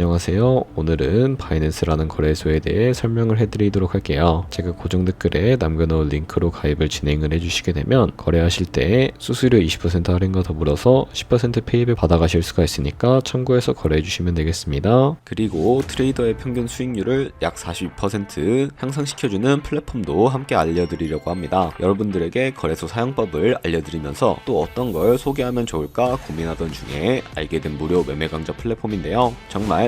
안녕하세요. 오늘은 바이낸스라는 거래소에 대해 설명을 해드리도록 할게요. 제가 고정 댓글에 남겨놓은 링크로 가입을 진행을 해주시게 되면 거래하실 때 수수료 20% 할인과 더불어서 10% 페이백 받아가실 수가 있으니까 참고해서 거래해주시면 되겠습니다. 그리고 트레이더의 평균 수익률을 약 42% 향상시켜주는 플랫폼도 함께 알려드리려고 합니다. 여러분들에게 거래소 사용법을 알려드리면서 또 어떤 걸 소개하면 좋을까 고민하던 중에 알게 된 무료 매매 강좌 플랫폼인데요. 정말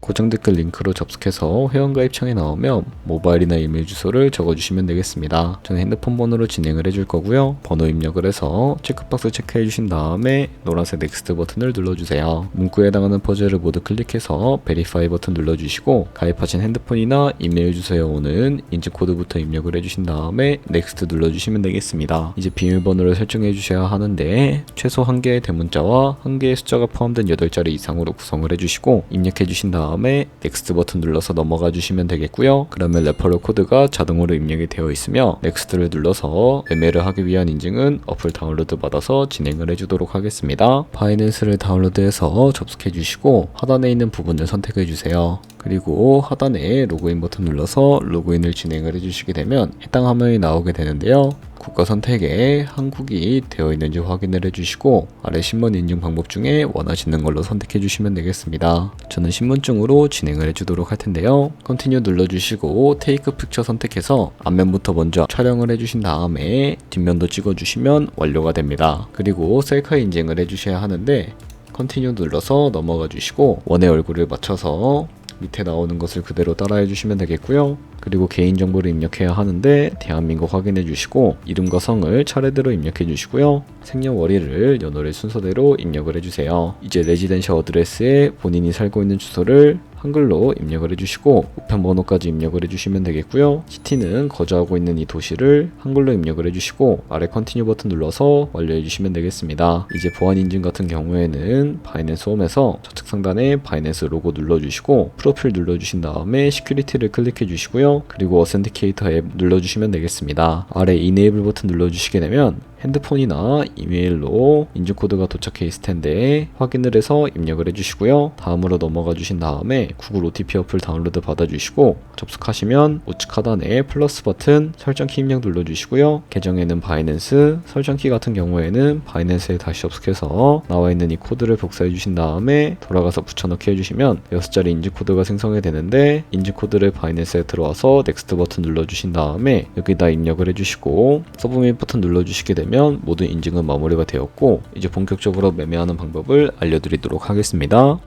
고정 댓글 링크로 접속해서 회원가입 창에 나오면 모바일이나 이메일 주소를 적어주시면 되겠습니다. 저는 핸드폰 번호로 진행을 해줄 거고요. 번호 입력을 해서 체크박스 체크해 주신 다음에 노란색 넥스트 버튼을 눌러주세요. 문구에 해당하는 퍼즐을 모두 클릭해서 베리파이 버튼 눌러주시고 가입하신 핸드폰이나 이메일 주소에 오는 인증 코드부터 입력을 해주신 다음에 넥스트 눌러주시면 되겠습니다. 이제 비밀번호를 설정해 주셔야 하는데 최소 한 개의 대문자와 한 개의 숫자가 포함된 8자리 이상으로 구성을 해주시고 입력해 주신 다음 에 넥스트 버튼 눌러서 넘어가 주시면 되겠고요. 그러면 레퍼럴 코드가 자동으로 입력이 되어 있으며 넥스트를 눌러서 매매를 하기 위한 인증은 어플 다운로드 받아서 진행을 해주도록 하겠습니다. 바이낸스를 다운로드해서 접속해 주시고 하단에 있는 부분을 선택해 주세요. 그리고 하단에 로그인 버튼 눌러서 로그인을 진행을 해주시게 되면 해당 화면이 나오게 되는데요. 국가 선택에 한국이 되어 있는지 확인을 해주시고 아래 신문 인증 방법 중에 원하시는 걸로 선택해 주시면 되겠습니다. 저는 신분증으로 진행을 해주도록 할 텐데요. 컨티뉴 눌러주시고 테이크 픽처 선택해서 앞면부터 먼저 촬영을 해주신 다음에 뒷면도 찍어주시면 완료가 됩니다. 그리고 셀카 인증을 해주셔야 하는데 컨티뉴 눌러서 넘어가 주시고 원의 얼굴을 맞춰서 밑에 나오는 것을 그대로 따라해 주시면 되겠고요. 그리고 개인정보를 입력해야 하는데 대한민국 확인해 주시고 이름과 성을 차례대로 입력해 주시고요. 생년월일을 연월일 순서대로 입력을 해주세요. 이제 레지던셜 어드레스에 본인이 살고 있는 주소를 한글로 입력을 해주시고 우편 번호까지 입력을 해주시면 되겠고요. 시티는 거주하고 있는 이 도시를 한글로 입력을 해주시고 아래 컨티뉴 버튼 눌러서 완료해주시면 되겠습니다. 이제 보안 인증 같은 경우에는 바이낸스 홈에서 좌측 상단에 바이낸스 로고 눌러주시고 프로필 눌러주신 다음에 시큐리티를 클릭해 주시고요. 그리고 어센티케이터 앱 눌러주시면 되겠습니다. 아래 이네이블 버튼 눌러주시게 되면 핸드폰이나 이메일로 인증 코드가 도착해 있을 텐데 확인을 해서 입력을 해주시고요. 다음으로 넘어가 주신 다음에 구글 OTP 어플 다운로드 받아주시고 접속하시면 우측 하단에 플러스 버튼 설정키 입력 눌러주시고요. 계정에는 바이낸스, 설정키 같은 경우에는 바이낸스에 다시 접속해서 나와 있는 이 코드를 복사해 주신 다음에 돌아가서 붙여넣기 해주시면 6자리 인증 코드가 생성이 되는데 인증 코드를 바이낸스에 들어와서 넥스트 버튼 눌러주신 다음에 여기다 입력을 해주시고 서브밋 버튼 눌러주시게 되면 되면 모든 인증은 마무리가 되었고 이제 본격적으로 매매하는 방법을 알려드리도록 하겠습니다.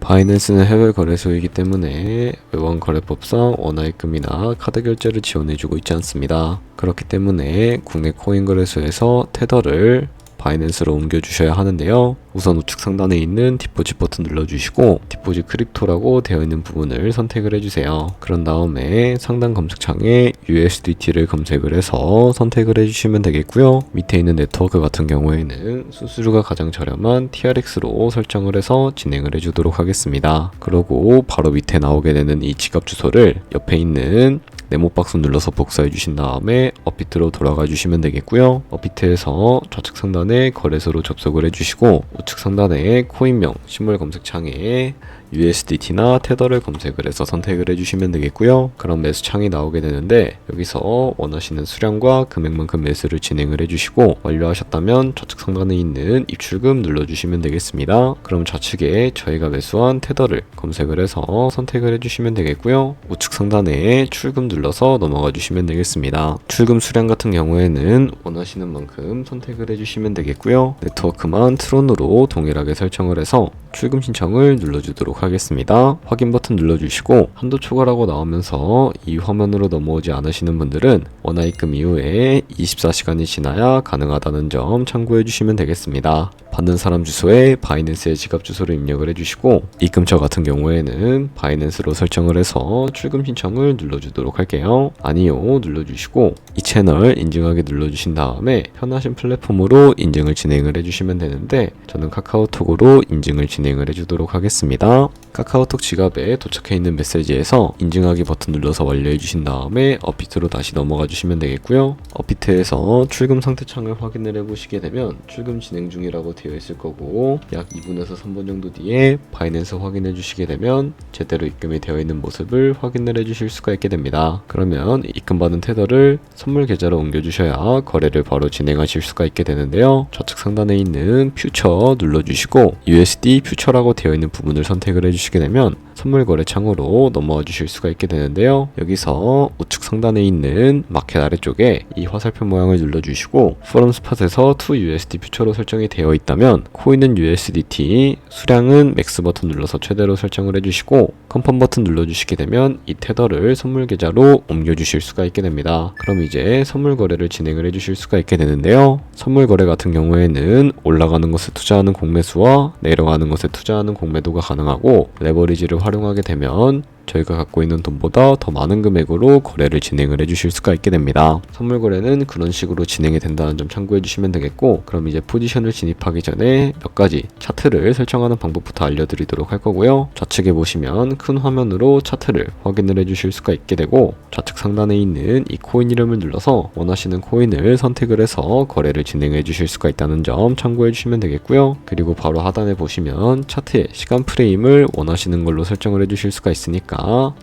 바이낸스는 해외 거래소이기 때문에 외환 거래법상 원화입금이나 카드 결제를 지원해주고 있지 않습니다. 그렇기 때문에 국내 코인 거래소에서 테더를 바이낸스로 옮겨주셔야 하는데요. 우선 우측 상단에 있는 디포짓 버튼 눌러주시고 디포짓 크립토라고 되어 있는 부분을 선택을 해주세요. 그런 다음에 상단 검색창에 USDT를 검색을 해서 선택을 해주시면 되겠고요. 밑에 있는 네트워크 같은 경우에는 수수료가 가장 저렴한 TRX로 설정을 해서 진행을 해주도록 하겠습니다. 그러고 바로 밑에 나오게 되는 이 지갑 주소를 옆에 있는 네모 박스 눌러서 복사해 주신 다음에 업비트로 돌아가 주시면 되겠고요. 업비트에서 좌측 상단에 거래소로 접속을 해 주시고 우측 상단에 코인명 신물 검색 창에 USDT나 테더를 검색을 해서 선택을 해주시면 되겠고요. 그럼 매수 창이 나오게 되는데 여기서 원하시는 수량과 금액만큼 매수를 진행을 해주시고 완료하셨다면 좌측 상단에 있는 입출금 눌러주시면 되겠습니다. 그럼 좌측에 저희가 매수한 테더를 검색을 해서 선택을 해주시면 되겠고요. 우측 상단에 출금 눌러서 넘어가 주시면 되겠습니다. 출금 수량 같은 경우에는 원하시는 만큼 선택을 해주시면 되겠고요. 네트워크만 트론으로 동일하게 설정을 해서 출금 신청을 눌러주도록 하겠습니다. 확인 버튼 눌러주시고 한도 초과라고 나오면서 이 화면으로 넘어오지 않으시는 분들은 원화 입금 이후에 24시간이 지나야 가능하다는 점 참고해 주시면 되겠습니다. 받는 사람 주소에 바이낸스의 지갑 주소를 입력을 해주시고 입금처 같은 경우에는 바이낸스로 설정을 해서 출금 신청을 눌러주도록 할게요. 아니요 눌러주시고 이 채널 인증하기 눌러주신 다음에 편하신 플랫폼으로 인증을 진행을 해주시면 되는데 저는 카카오톡으로 인증을 진행 을 해주도록 하겠습니다. 카카오톡 지갑에 도착해 있는 메시지에서 인증하기 버튼 눌러서 완료해 주신 다음에 업비트로 다시 넘어가 주시면 되겠고요. 업비트에서 출금 상태 창을 확인을 해 보시게 되면 출금 진행 중이라고 되어 있을 거고 약 2분에서 3분 정도 뒤에 바이낸스 확인해 주시게 되면 제대로 입금이 되어 있는 모습을 확인을 해 주실 수가 있게 됩니다. 그러면 입금받은 테더를 선물 계좌로 옮겨 주셔야 거래를 바로 진행하실 수가 있게 되는데요. 좌측 상단에 있는 퓨처 눌러 주시고 USD 퓨처라고 되어 있는 부분을 선택을 해 주시게 되면 선물 거래 창으로 넘어와 주실 수가 있게 되는데요. 여기서 우측 상단에 있는 마켓 아래쪽에 이 화살표 모양을 눌러주시고 포럼 스팟에서 to USD 퓨처로 설정이 되어 있다면 코인은 USDT, 수량은 맥스 버튼 눌러서 최대로 설정을 해주시고 컨펌 버튼 눌러주시게 되면 이 테더를 선물 계좌로 옮겨주실 수가 있게 됩니다. 그럼 이제 선물 거래를 진행을 해주실 수가 있게 되는데요. 선물 거래 같은 경우에는 올라가는 것에 투자하는 공매수와 내려가는 것에 투자하는 공매도가 가능하고 레버리지를 활용하게 되면 저희가 갖고 있는 돈보다 더 많은 금액으로 거래를 진행을 해주실 수가 있게 됩니다. 선물 거래는 그런 식으로 진행이 된다는 점 참고해 주시면 되겠고, 그럼 이제 포지션을 진입하기 전에 몇 가지 차트를 설정하는 방법부터 알려드리도록 할 거고요. 좌측에 보시면 큰 화면으로 차트를 확인을 해주실 수가 있게 되고, 좌측 상단에 있는 이 코인 이름을 눌러서 원하시는 코인을 선택을 해서 거래를 진행해 주실 수가 있다는 점 참고해 주시면 되겠고요. 그리고 바로 하단에 보시면 차트의 시간 프레임을 원하시는 걸로 설정을 해 주실 수가 있으니까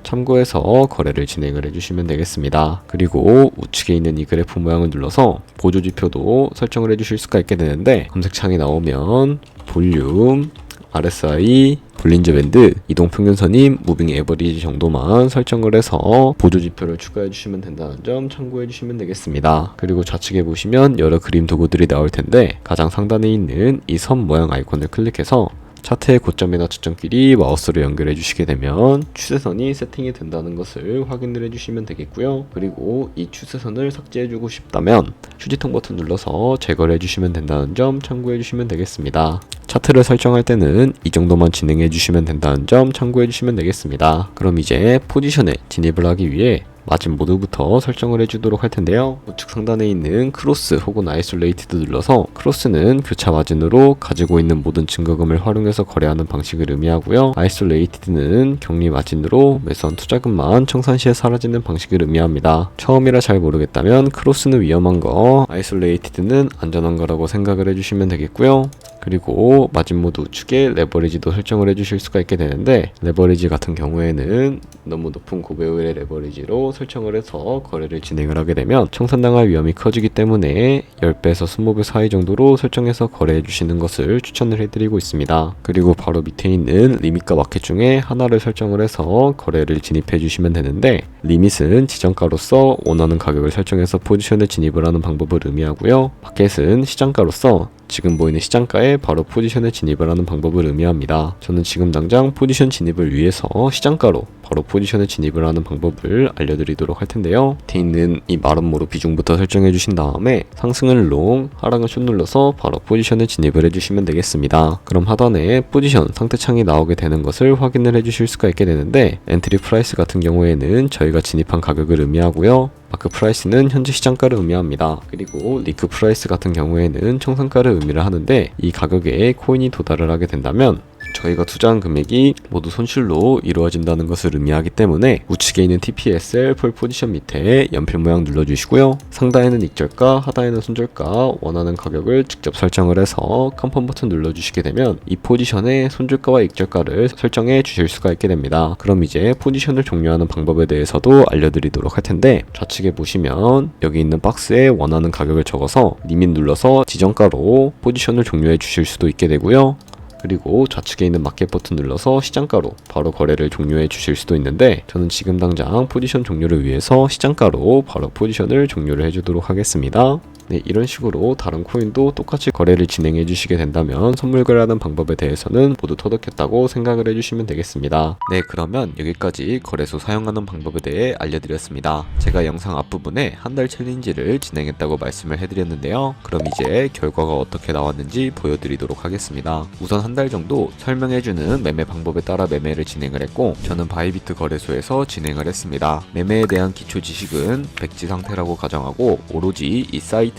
참고해서 거래를 진행을 해주시면 되겠습니다. 그리고 우측에 있는 이 그래프 모양을 눌러서 보조 지표도 설정을 해주실 수가 있게 되는데 검색창에 나오면 볼륨, RSI, 볼린저 밴드, 이동 평균선임, 무빙 에버리지 정도만 설정을 해서 보조 지표를 추가해 주시면 된다는 점 참고해 주시면 되겠습니다. 그리고 좌측에 보시면 여러 그림 도구들이 나올 텐데 가장 상단에 있는 이 선 모양 아이콘을 클릭해서 차트의 고점이나 저점끼리 마우스로 연결해 주시게 되면 추세선이 세팅이 된다는 것을 확인을 해 주시면 되겠고요. 그리고 이 추세선을 삭제해 주고 싶다면 휴지통 버튼 눌러서 제거를 해 주시면 된다는 점 참고해 주시면 되겠습니다. 차트를 설정할 때는 이 정도만 진행해 주시면 된다는 점 참고해 주시면 되겠습니다. 그럼 이제 포지션에 진입을 하기 위해 마진 모드부터 설정을 해주도록 할 텐데요. 우측 상단에 있는 크로스 혹은 아이솔레이티드 눌러서 크로스는 교차 마진으로 가지고 있는 모든 증거금을 활용해서 거래하는 방식을 의미하고요. 아이솔레이티드는 격리 마진으로 매수한 투자금만 청산 시에 사라지는 방식을 의미합니다. 처음이라 잘 모르겠다면 크로스는 위험한 거, 아이솔레이티드는 안전한 거라고 생각을 해주시면 되겠고요. 그리고 마진 모드 우측에 레버리지도 설정을 해주실 수가 있게 되는데 레버리지 같은 경우에는 너무 높은 고배율의 레버리지로 설정을 해서 거래를 진행을 하게 되면 청산당할 위험이 커지기 때문에 10배에서 20배 사이 정도로 설정해서 거래해 주시는 것을 추천을 해드리고 있습니다. 그리고 바로 밑에 있는 리밋과 마켓 중에 하나를 설정을 해서 거래를 진입해 주시면 되는데 리밋은 지정가로서 원하는 가격을 설정해서 포지션에 진입을 하는 방법을 의미하고요. 마켓은 시장가로서 지금 보이는 시장가에 바로 포지션에 진입을 하는 방법을 의미합니다. 저는 지금 당장 포지션 진입을 위해서 시장가로 바로 포지션에 진입을 하는 방법을 알려드리도록 할 텐데요. 뒤에 있는 이 마름모로 비중부터 설정해 주신 다음에 상승을 롱, 하락을 숏 눌러서 바로 포지션에 진입을 해주시면 되겠습니다. 그럼 하단에 포지션 상태 창이 나오게 되는 것을 확인을 해주실 수가 있게 되는데 엔트리 프라이스 같은 경우에는 저희가 진입한 가격을 의미하고요. 마크 프라이스는 현재 시장가를 의미합니다. 그리고 리크 프라이스 같은 경우에는 청산가를 의미를 하는데 이 가격에 코인이 도달을 하게 된다면 저희가 투자한 금액이 모두 손실로 이루어진다는 것을 의미하기 때문에 우측에 있는 TPSL 폴 포지션 밑에 연필 모양 눌러주시고요. 상단에는 익절가, 하단에는 손절가 원하는 가격을 직접 설정을 해서 컨펌 버튼 눌러주시게 되면 이 포지션의 손절가와 익절가를 설정해 주실 수가 있게 됩니다. 그럼 이제 포지션을 종료하는 방법에 대해서도 알려드리도록 할 텐데 좌측에 보시면 여기 있는 박스에 원하는 가격을 적어서 리밋 눌러서 지정가로 포지션을 종료해 주실 수도 있게 되고요. 그리고 좌측에 있는 마켓 버튼 눌러서 시장가로 바로 거래를 종료해 주실 수도 있는데 저는 지금 당장 포지션 종료를 위해서 시장가로 바로 포지션을 종료를 해주도록 하겠습니다. 네, 이런 식으로 다른 코인도 똑같이 거래를 진행해 주시게 된다면 선물 거래하는 방법에 대해서는 모두 터득했다고 생각을 해주시면 되겠습니다. 네, 그러면 여기까지 거래소 사용하는 방법에 대해 알려드렸습니다. 제가 영상 앞부분에 한 달 챌린지를 진행했다고 말씀을 해드렸는데요. 그럼 이제 결과가 어떻게 나왔는지 보여드리도록 하겠습니다. 우선 한 달 정도 설명해주는 매매 방법에 따라 매매를 진행을 했고 저는 바이비트 거래소에서 진행을 했습니다. 매매에 대한 기초 지식은 백지 상태라고 가정하고 오로지 이 사이트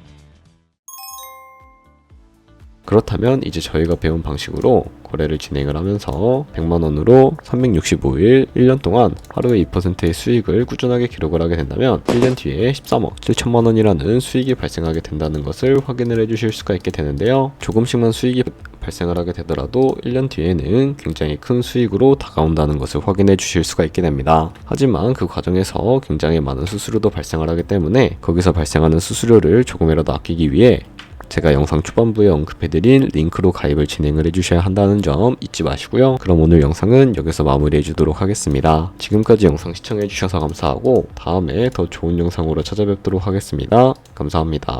그렇다면 이제 저희가 배운 방식으로 거래를 진행을 하면서 100만 원으로 365일 1년 동안 하루에 2%의 수익을 꾸준하게 기록을 하게 된다면 1년 뒤에 13억 7천만 원이라는 수익이 발생하게 된다는 것을 확인을 해 주실 수가 있게 되는데요. 조금씩만 수익이 발생을 하게 되더라도 1년 뒤에는 굉장히 큰 수익으로 다가온다는 것을 확인해 주실 수가 있게 됩니다. 하지만 그 과정에서 굉장히 많은 수수료도 발생을 하기 때문에 거기서 발생하는 수수료를 조금이라도 아끼기 위해 제가 영상 초반부에 언급해드린 링크로 가입을 진행을 해주셔야 한다는 점 잊지 마시고요. 그럼 오늘 영상은 여기서 마무리해 주도록 하겠습니다. 지금까지 영상 시청해 주셔서 감사하고 다음에 더 좋은 영상으로 찾아뵙도록 하겠습니다. 감사합니다.